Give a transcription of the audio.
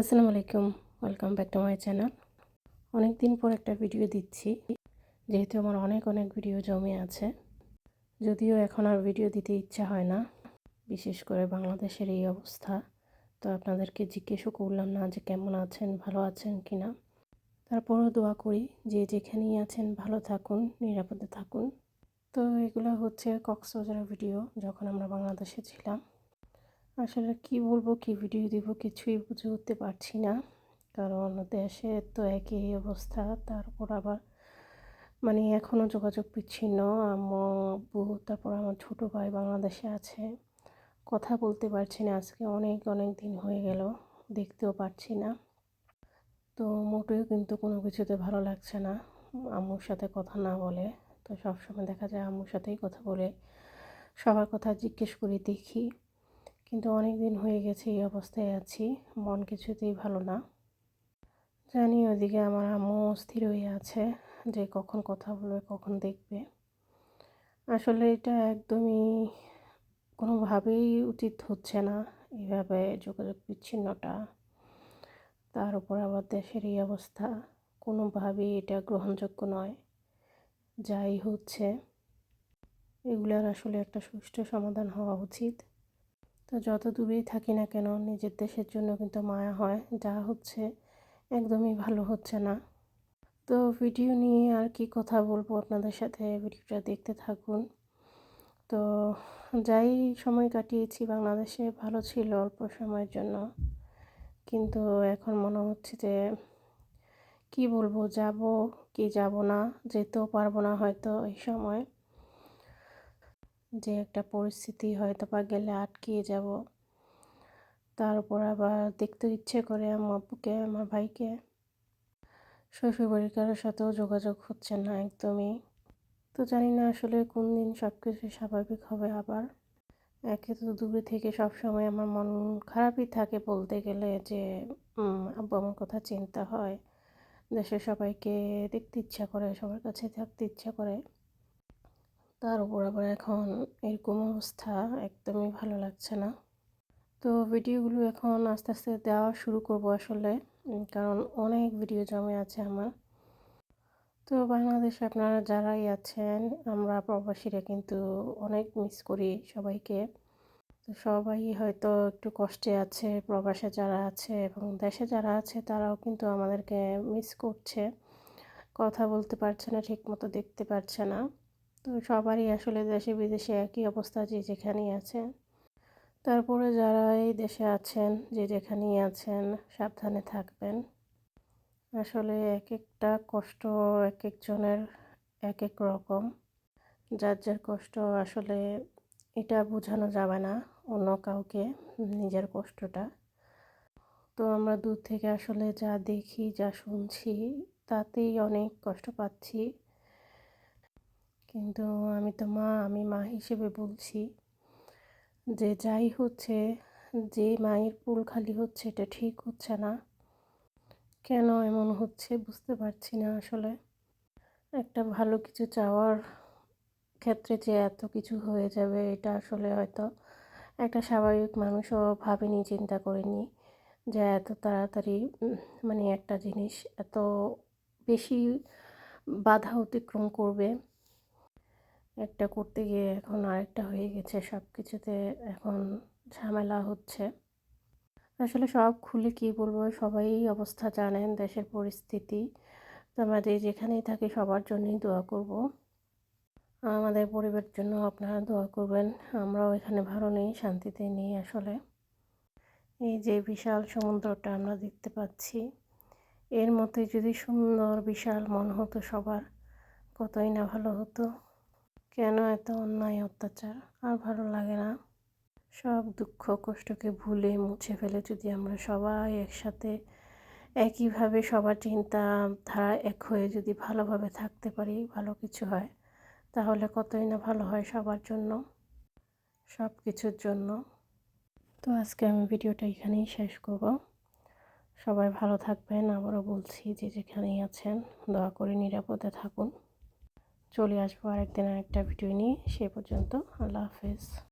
আসসালামু আলাইকুম welcome back to my channel অনেক দিন পর একটা ভিডিও দিচ্ছি, যেহেতু আমার অনেক অনেক ভিডিও জমে আছে। যদিও এখন আর ভিডিও দিতে ইচ্ছা হয় না, বিশেষ করে বাংলাদেশের এই অবস্থা। তো আপনাদেরকে জিজ্ঞেসও করলাম না যে কেমন আছেন, ভালো আছেন কি না তারপরও দোয়া করি, যে যেখানেই আছেন, ভালো থাকুন, নিরাপদে থাকুন। তো এগুলো হচ্ছে কক্সবাজারের ভিডিও যখন আমরা বাংলাদেশে ছিলাম। আসলে কি বলব, কি ভিডিও দিব কিছুই বুঝে উঠতে পারছি না। কারণ দেশে তো একই অবস্থা, তারপর আবার মানে এখনও যোগাযোগ বিচ্ছিন্ন। আম্মু তারপর আমার ছোট ভাই বাংলাদেশে আছে। কথা বলতে পারছি না, আজকে অনেক অনেক দিন হয়ে গেল, দেখতেও পারছি না। তো মোটেও কিন্তু কোনো কিছুতে ভালো লাগছে না, আম্মুর সাথে কথা না বলে। তো সবসময় দেখা যায় আম্মুর সাথেই কথা বলে, সবার কথা জিজ্ঞেস করে দেখি। কিন্তু অনেক দিন হয়ে গেছে এই অবস্থায় আছি। মন কিছুতেই ভালো না। জানি ওদিকে আমার আম্মু অস্থির হয়ে আছে যে কখন কথা বলবে, কখন দেখবে। আসলে এটা একদমই কোনোভাবেই উচিত হচ্ছে না এইভাবে যোগাযোগ বিচ্ছিন্নটা তার উপর আবার দেশের এই অবস্থা, কোনোভাবেই এটা গ্রহণযোগ্য নয়। যাই হচ্ছে, এগুলার আসলে একটা সুষ্ঠু সমাধান হওয়া উচিত। তো যত দূরেই থাকি না কেন, নিজের দেশের জন্য কিন্তু মায়া হয়, যা হচ্ছে একদমই ভালো হচ্ছে না। তো ভিডিও নিয়ে আর কি কথা বলব আপনাদের সাথে, ভিডিওটা দেখতে থাকুন। তো যাই সময় কাটিয়েছি, বাংলাদেশে ভালো ছিল অল্প সময়ের জন্য। কিন্তু এখন মনে হচ্ছে যে কি বলব, যাব কি যাব না, যেতেও পারব না হয়তো এই সময়। যে একটা পরিস্থিতি হয়তো বা গেলে আটকিয়ে যাব। তারপর আবার দেখতে ইচ্ছে করে আমার আব্বুকে আমার ভাইকে। শ্বশুরবাড়ির কারোর সাথেও যোগাযোগ হচ্ছে না একদমই। তো জানি না আসলে কোন দিন সব কিছু স্বাভাবিক হবে আবার। একে তো দূরে থেকে সব সময় আমার মন খারাপই থাকে বলতে গেলে যে আব্বু আমার কথা চিন্তা হয়। দেশের সবাইকে দেখতে ইচ্ছা করে, সবার কাছে থাকতে ইচ্ছা করে। তার উপর আবার এখন এরকম অবস্থা একদমই ভালো লাগছে না। তো ভিডিওগুলো এখন আস্তে আস্তে দেওয়া শুরু করব আসলে কারণ অনেক ভিডিও জমে আছে আমার। তো বাংলাদেশে আপনারা যারাই আছেন, আমরা প্রবাসীরা কিন্তু অনেক মিস করি সবাইকে। তো সবাই হয়তো একটু কষ্টে আছে, প্রবাসে যারা আছে এবং দেশে যারা আছে, তারাও কিন্তু আমাদেরকে মিস করছে। কথা বলতে পারছে না, ঠিকমতো দেখতে পারছে না। তো সবারই আসলে দেশে বিদেশে একই অবস্থা যে যেখানেই আছেন তারপরে যারা এই দেশে আছেন, যে যেখানেই আছেন, সাবধানে থাকবেন। আসলে এক একটা কষ্ট এক একজনের এক এক রকম। যার যার কষ্ট আসলে এটা বোঝানো যাবে না অন্য কাউকে নিজের কষ্টটা। তো আমরা দূর থেকে আসলে যা দেখি, যা শুনছি, তাতেই অনেক কষ্ট পাচ্ছি। কিন্তু আমি তো মা, আমি মা হিসেবে বলছি যে যাই হচ্ছে, যে মায়ের পুল খালি হচ্ছে, এটা ঠিক হচ্ছে না। কেন এমন হচ্ছে বুঝতে পারছি না আসলে। একটা ভালো কিছু চাওয়ার ক্ষেত্রে যে এত কিছু হয়ে যাবে, এটা আসলে হয়তো একটা স্বাভাবিক মানুষও ভাবেনি, চিন্তা করেনি যে এত তাড়াতাড়ি মানে একটা জিনিস এত বেশি বাধা অতিক্রম করবে। একটা করতে গিয়ে এখন আরেকটা হয়ে গেছে সব কিছুতে এখন ঝামেলা হচ্ছে। আসলে সব খুলে কি বলব, সবাই অবস্থা জানেন, দেশের পরিস্থিতি। তো আমাদের যেখানেই থাকি সবার জন্যই দোয়া করব। আমাদের পরিবারের জন্য আপনারা দোয়া করবেন, আমরাও এখানে ভালো নেই, শান্তিতে নেই আসলে। এই যে বিশাল সমুদ্রটা আমরা দেখতে পাচ্ছি, এর মধ্যে যদি সুন্দর বিশাল মন হতো সবার, কতই না ভালো হতো। কেন এত অন্যায় অত্যাচার? আর ভালো লাগে না। সব দুঃখ কষ্টকে ভুলে মুছে ফেলে যদি আমরা সবাই একসাথে একইভাবে সবার চিন্তা ধারা এক হয়ে যদি ভালোভাবে থাকতে পারি, ভালো কিছু হয়, তাহলে কতই না ভালো হয় সবার জন্য, সব কিছুর জন্য। তো আজকে আমি ভিডিওটা এখানেই শেষ করব। সবাই ভালো থাকবেন। আবারও বলছি যে যেখানেই আছেন, দয়া করে নিরাপদে থাকুন। চলে আসব আরেকদিন আরেকটা ভিডিও নিয়ে। সে পর্যন্ত আল্লাহ হাফেজ।